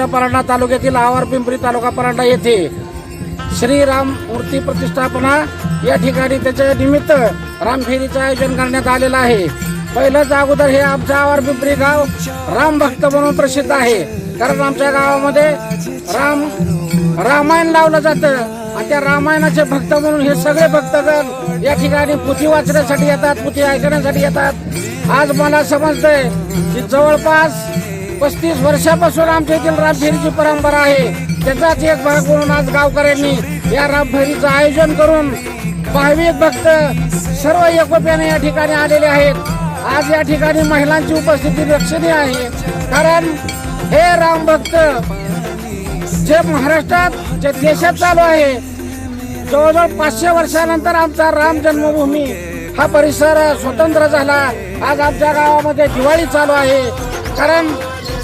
परांडा तालुक्यातील आवार पिंपरी तालुका परांडा येथे श्रीराम मूर्ती प्रतिष्ठापना या ठिकाणी त्याच्या निमित्त रामफेरीचं आयोजन करण्यात आलेलं आहे. पहिलंच अगोदर हे आमचं आवार पिंपरी गाव राम भक्त म्हणून प्रसिद्ध आहे. कारण आमच्या गावामध्ये राम रामायण लावलं जातं. आणि त्या रामायणाचे भक्त म्हणून हे सगळे भक्तगण या ठिकाणी पुथी वाचण्यासाठी येतात पुथी ऐकण्यासाठी येतात. आज मला समजतंय की जवळपास पस्तीस वर्षापासून आमच्या येथील रामफेरीची परंपरा आहे. त्याचाच एक भाग म्हणून आज गावकऱ्यांनी या रामफेरीचं आयोजन करून भाविक भक्त सर्व एकोप्याने या ठिकाणी आलेले आहेत. आज या ठिकाणी महिलांची उपस्थिती लक्षणीय आहे. कारण हे राम भक्त जे महाराष्ट्रात जे देशात चालू आहे जवळजवळ पाचशे वर्षानंतर आमचा राम जन्मभूमी हा परिसर स्वतंत्र झाला. आज आमच्या गावामध्ये दिवाळी चालू आहे. कारण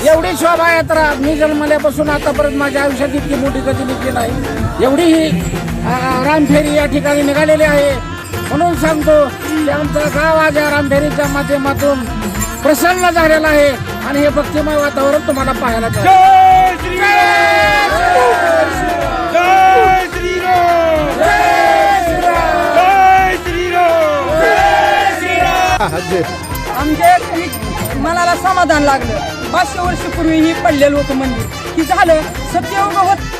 एवढी शोभा यात्रा मी जन्मल्यापासून आतापर्यंत माझ्या आयुष्यात इतकी मोठी कधी निघली नाही. एवढी ही रामफेरी या ठिकाणी निघालेली आहे. म्हणून सांगतो की आमचं गाव आज या रामफेरीच्या माध्यमातून प्रसन्न झालेलं आहे. आणि हे भक्तिमय वातावरण तुम्हाला पाहायला मिळेल. जय समाधान लागलं. पाचशे वर्षपूर्वी हे पडलेलं होतं मंदिर. की झालं सत्ययुग होत